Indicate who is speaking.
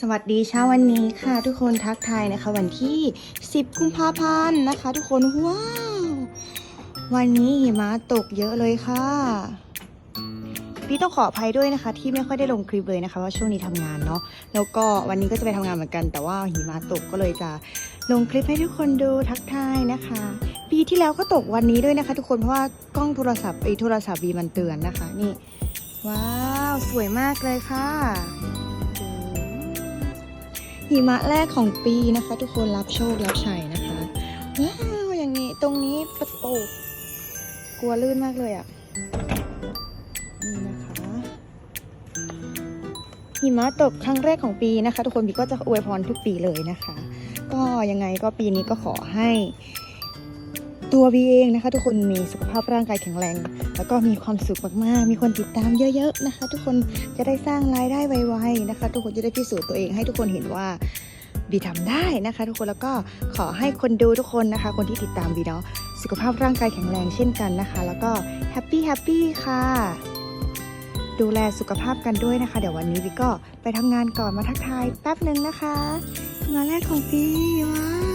Speaker 1: สวัสดีเช้าวันนี้ค่ะ ทุกคนทักทายนะคะ วันที่ 10 กุมภาพันธ์นะคะ ทุกคนว้าววันนี้หิมะตกเยอะเลยค่ะ พี่ต้องขออภัยด้วยนะคะ ที่ไม่ค่อยได้ลงคลิปเลยนะคะว่าช่วงนี้ทำงานเนาะแล้วก็วันนี้ก็จะไปทำงานเหมือนกัน แต่ว่าหิมะตกก็เลยจะลงคลิปให้ทุกคนดูทักทายนะคะ ปีที่แล้วก็ตกวันนี้ด้วยนะคะ ทุกคนเพราะว่ากล้องโทรศัพท์ไอโทรศัพท์วีมันเตือนนะคะ นี่ ว้าว สวยมากเลยค่ะ หิมะแรกของปีนะคะ ทุกคนรับโชครับชัยนะคะว้าวอย่างนี้ตรงนี้ประตูกลัวลื่นมากเลยอะ่ะนี่นะคะหิมะตกครั้งแรกของปีนะคะ ทุกคนบีก็จะอวยพรทุกปีเลยนะคะ ก็ยังไงก็ปีนี้ก็ขอให้ ตัวบีเองนะคะทุกคนมีสุขภาพร่างกายแข็งแรง แล้วก็มีความสุขมากๆ มีคนติดตามเยอะๆนะคะ ทุกคนจะได้สร้างรายได้ไวๆนะคะ ทุกคนจะได้พิสูจน์ตัวเองให้ทุกคนเห็นว่าบีทำได้นะคะ ทุกคนแล้วก็ขอให้คนดูทุกคนนะคะ คนที่ติดตามบีเนาะสุขภาพร่างกายแข็งแรงเช่นกันนะคะ แล้วก็แฮปปี้แฮปปี้ค่ะ ดูแลสุขภาพกันด้วยนะคะ เดี๋ยววันนี้บีก็ไปทำงานก่อนมาทักทายแป๊บหนึ่งนะคะ มาแรกของปีว้า